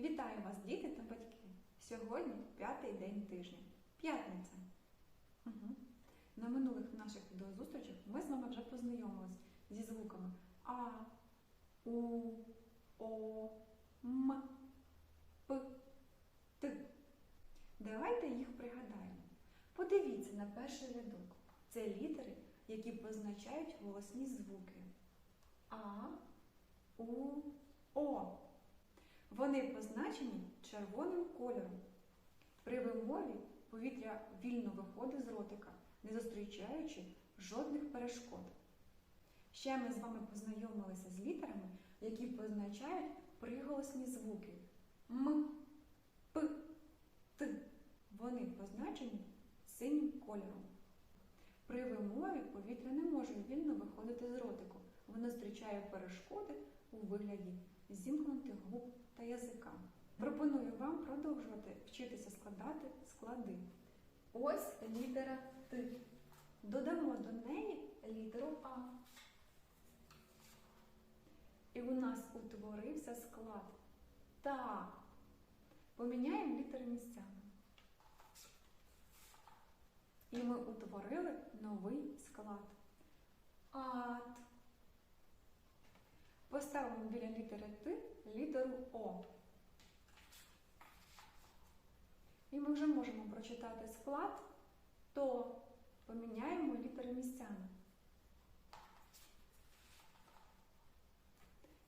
Вітаю вас, діти та батьки! Сьогодні п'ятий день тижня. П'ятниця. Угу. На минулих наших відеозустрічах ми з вами вже познайомились зі звуками А, У, О, М, П, Т. Давайте їх пригадаємо. Подивіться на перший рядок. Це літери, які позначають голосні звуки. А, У, О. Вони позначені червоним кольором. При вимові повітря вільно виходить з ротика, не зустрічаючи жодних перешкод. Ще ми з вами познайомилися з літерами, які позначають приголосні звуки М, П, Т. Вони позначені синім кольором. При вимові повітря не може вільно виходити з ротику. Воно зустрічає перешкоди у вигляді зімкнутих губ та язика. Пропоную вам продовжувати вчитися складати склади. Ось літера Т. Додамо до неї літеру А. І у нас утворився склад. Та. Поміняємо літери місцями. І ми утворили новий склад. Ат. Поставимо біля літери Т літеру О. І ми вже можемо прочитати склад, то поміняємо літери місцями.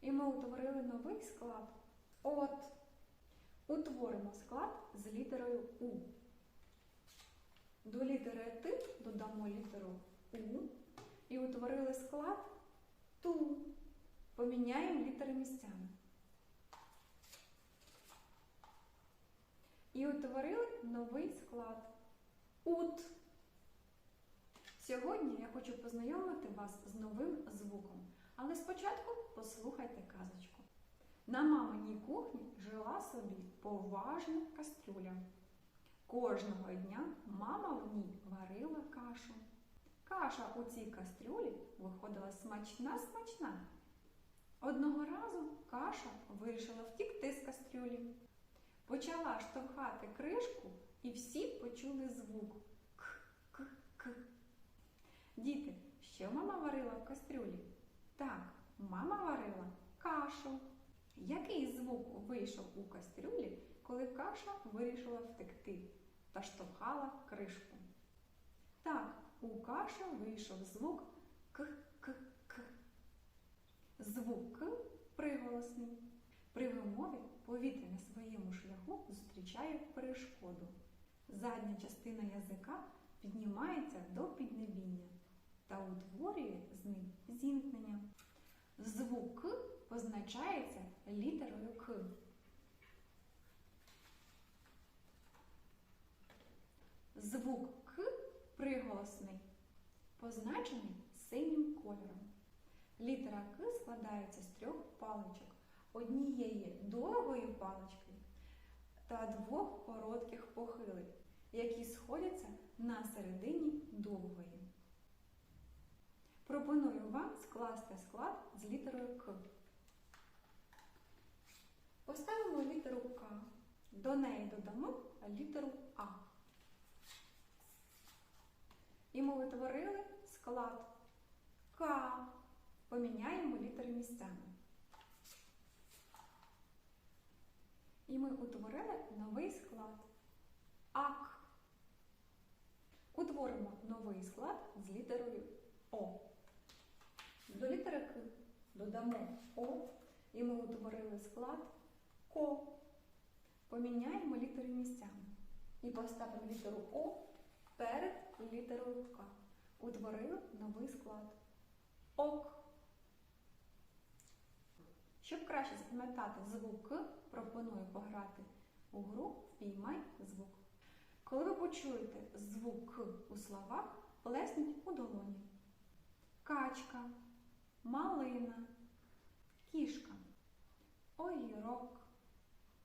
І ми утворили новий склад. От. Утворимо склад з літерою У. До літери Т додамо літеру У і утворили склад Ту. Поміняємо літери місцями. І утворили новий склад ут. Сьогодні я хочу познайомити вас з новим звуком. Але спочатку послухайте казочку. На маминій кухні жила собі поважна кастрюля. Кожного дня мама в ній варила кашу. Каша у цій кастрюлі виходила смачна-смачна. Одного разу каша вирішила втікти з кастрюлі. Почала штовхати кришку, і всі почули звук к-к-к. Діти, що мама варила в кастрюлі? Так, мама варила кашу. Який звук вийшов у кастрюлі, коли каша вирішила втекти та штовхала кришку? Так, у каші вийшов звук к-к-к. Звук К приголосний. При вимові повітря на своєму шляху зустрічає перешкоду. Задня частина язика піднімається до піднебіння та утворює з ним зімкнення. Звук К позначається літерою К. Звук К приголосний, позначений синім кольором. Літера К складається з трьох паличок, однієї довгої палички та двох коротких похилих, які сходяться на середині довгої. Пропоную вам скласти склад з літерою К. Поставимо літеру К. До неї додамо літеру А. І ми утворили склад К. Поміняємо літери місцями. І ми утворили новий склад АК. Утворимо новий склад з літерою О. До літери К додамо О, і ми утворили склад КО. Поміняємо літери місцями. І поставимо літеру О перед літерою К. Утворили новий склад ОК. Щоб краще запам'ятати звук пропоную пограти у гру Впіймай звук. Коли ви почуєте звук у словах, плесніть у долоні. Качка, малина, кішка, огірок,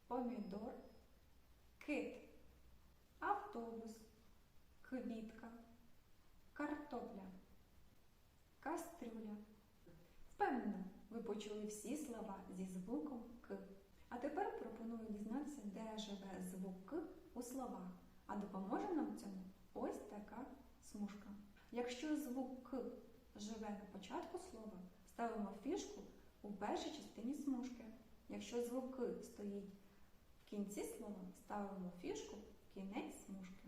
помідор, кит, автобус, квітка, картопля, кастрюля. Впевнена, почули всі слова зі звуком К. А тепер пропоную дізналися, де живе звук К у словах. А допоможе нам цьому ось така смужка. Якщо звук К живе на початку слова, ставимо фішку у першій частині смужки. Якщо звук К стоїть в кінці слова, ставимо фішку в кінець смужки.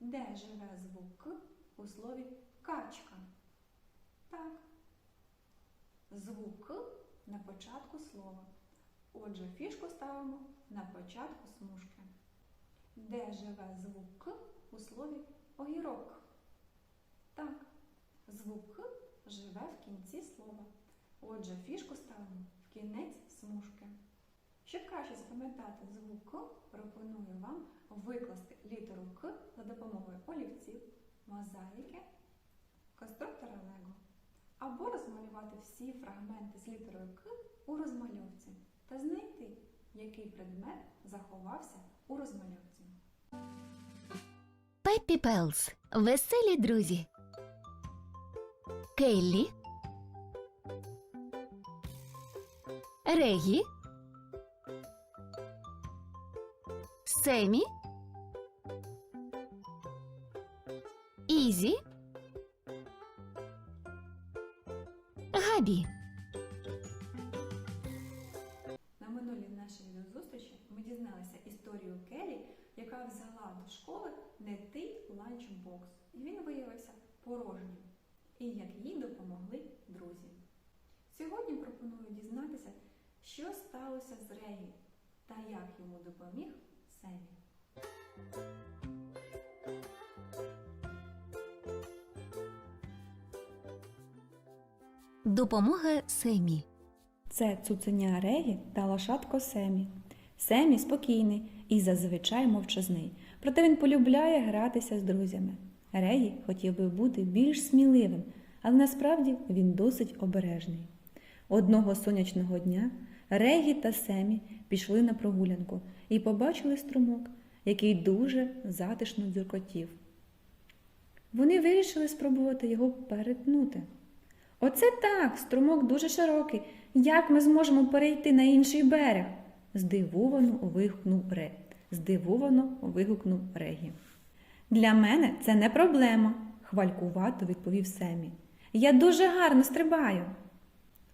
Де живе звук К у слові качка? Так. Звук К на початку слова. Отже, фішку ставимо на початку смужки. Де живе звук К у слові огірок? Так. Звук К живе в кінці слова. Отже, фішку ставимо в кінець смужки. Щоб краще запам'ятати звук К, пропоную вам викласти літеру К за допомогою олівців, мозаїки, конструктора Лего. Або розмалювати всі фрагменти з літерою К у розмальовці та знайти, який предмет заховався у розмальовці. Пеппі Пелс. Веселі друзі. Келлі. Регі. Семі. Ізі. Габі. На минулій нашій відеозустрічі ми дізналися історію Келі, яка взяла до школи не той ланчбокс, і він виявився порожнім, і як їй допомогли друзі. Сьогодні пропоную дізнатися, що сталося з Регі та як йому допоміг Семі. Допомога Семі. Це цуценя Регі та лошадко Семі. Семі спокійний і зазвичай мовчазний, проте він полюбляє гратися з друзями. Регі хотів би бути більш сміливим, але насправді він досить обережний. Одного сонячного дня Регі та Семі пішли на прогулянку і побачили струмок, який дуже затишно дзюркотів. Вони вирішили спробувати його перетнути. Оце так, струмок дуже широкий. Як ми зможемо перейти на інший берег? здивовано вигукнув Ре. Здивовано вигукнув Регі. Для мене це не проблема, хвалькувато відповів Семі. Я дуже гарно стрибаю.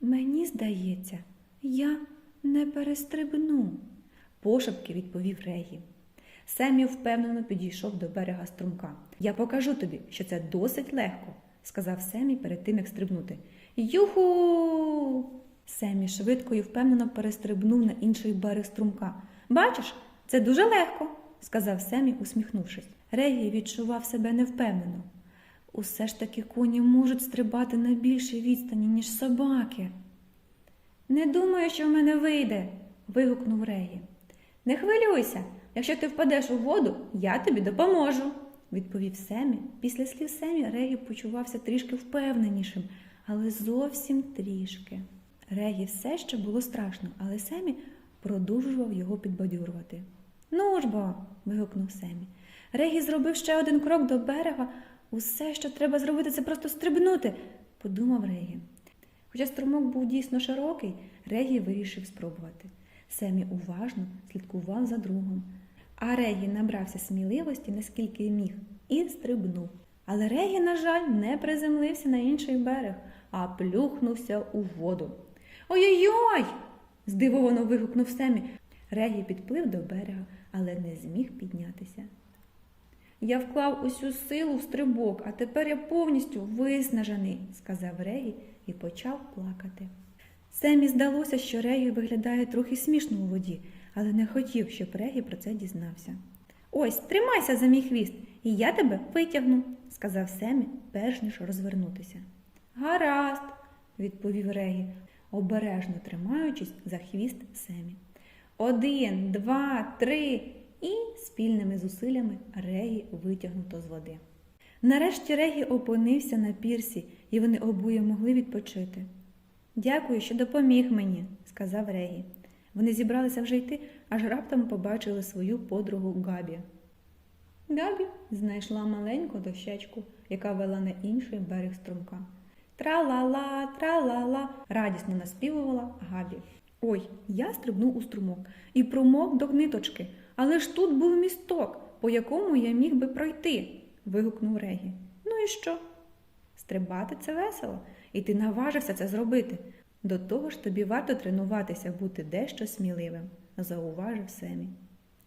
Мені здається, я не перестрибну, пошепки відповів Регі. Семі впевнено підійшов до берега струмка. Я покажу тобі, що це досить легко, сказав Семі перед тим, як стрибнути. Юху! Семі швидко і впевнено перестрибнув на інший берег струмка. Бачиш, це дуже легко, сказав Семі, усміхнувшись. Регі відчував себе невпевнено. Усе ж таки коні можуть стрибати на більшій відстані, ніж собаки. Не думаю, що в мене вийде, вигукнув Регі. Не хвилюйся, якщо ти впадеш у воду, я тобі допоможу, відповів Семі. Після слів Семі Регі почувався трішки впевненішим, але зовсім трішки. Регі все ще було страшно, але Семі продовжував його підбадьорувати. Ну ж бо. вигукнув Семі. Регі зробив ще один крок до берега. Усе, що треба зробити, це просто стрибнути, подумав Регі. Хоча струмок був дійсно широкий, Регі вирішив спробувати. Семі уважно слідкував за другом. А Регі набрався сміливості, наскільки міг, і стрибнув. Але Регі, на жаль, не приземлився на інший берег, а плюхнувся у воду. Ой-ой-ой! здивовано вигукнув Семі. Регі підплив до берега, але не зміг піднятися. Я вклав усю силу в стрибок, а тепер я повністю виснажений, сказав Регі і почав плакати. Семі здалося, що Регі виглядає трохи смішно у воді, але не хотів, щоб Регі про це дізнався. Ось, тримайся за мій хвіст, і я тебе витягну, сказав Семі, перш ніж розвернутися. Гаразд, відповів Регі, обережно тримаючись за хвіст Семі. Один, два, три, і спільними зусиллями Регі витягнуто з води. Нарешті Регі опинився на пірсі, і вони обоє могли відпочити. Дякую, що допоміг мені, сказав Регі. Вони зібралися вже йти, аж раптом побачили свою подругу Габі. Габі знайшла маленьку дощечку, яка вела на інший берег струмка. Тра-ла-ла, тра-ла-ла, радісно наспівувала Габі. Ой, я стрибнув у струмок і промок до ниточки, але ж тут був місток, по якому я міг би пройти. вигукнув Регі. Ну і що? Стрибати це весело, і ти наважився це зробити. До того ж тобі варто тренуватися бути дещо сміливим, зауважив Семі.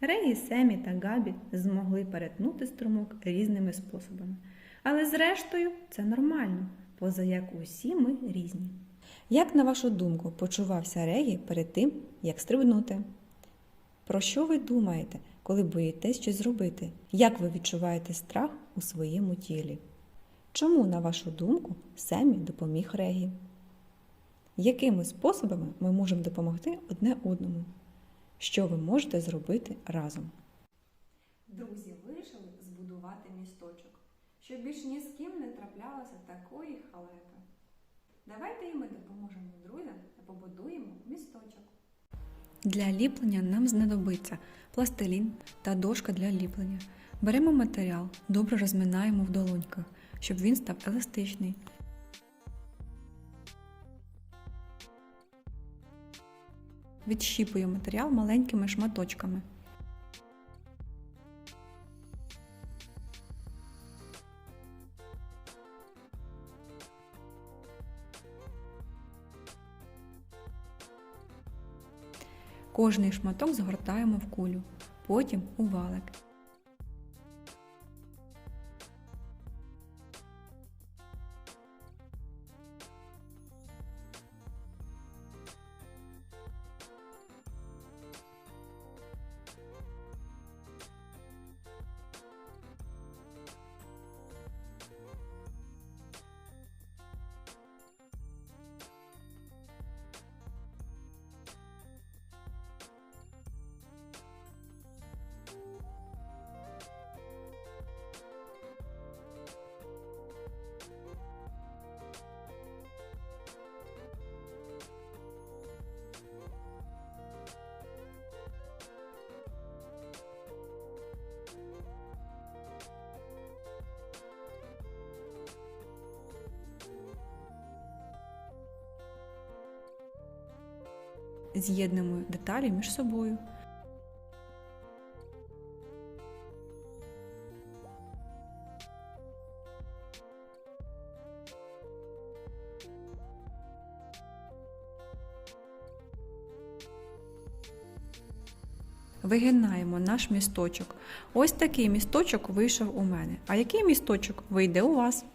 Регі, Семі та Габі змогли перетнути струмок різними способами. Але зрештою це нормально, поза як усі ми різні. Як, на вашу думку, почувався Регі перед тим, як стрибнути? Про що ви думаєте, коли боїтесь щось зробити? Як ви відчуваєте страх у своєму тілі? Чому, на вашу думку, Семі допоміг Регі? Якими способами ми можемо допомогти одне одному? Що ви можете зробити разом? Друзі вирішили збудувати місточок, щоб більш ні з ким не траплялося такої халепи. Давайте і ми допоможемо друзям та побудуємо місточок. Для ліплення нам знадобиться пластилін та дошка для ліплення. Беремо матеріал, добре розминаємо в долоньках, щоб він став еластичний. Відщіпуємо матеріал маленькими шматочками. Кожний шматок згортаємо в кулю, потім у валик. З'єднуємо деталі між собою. Вигинаємо наш місточок. Ось такий місточок вийшов у мене. А який місточок вийде у вас?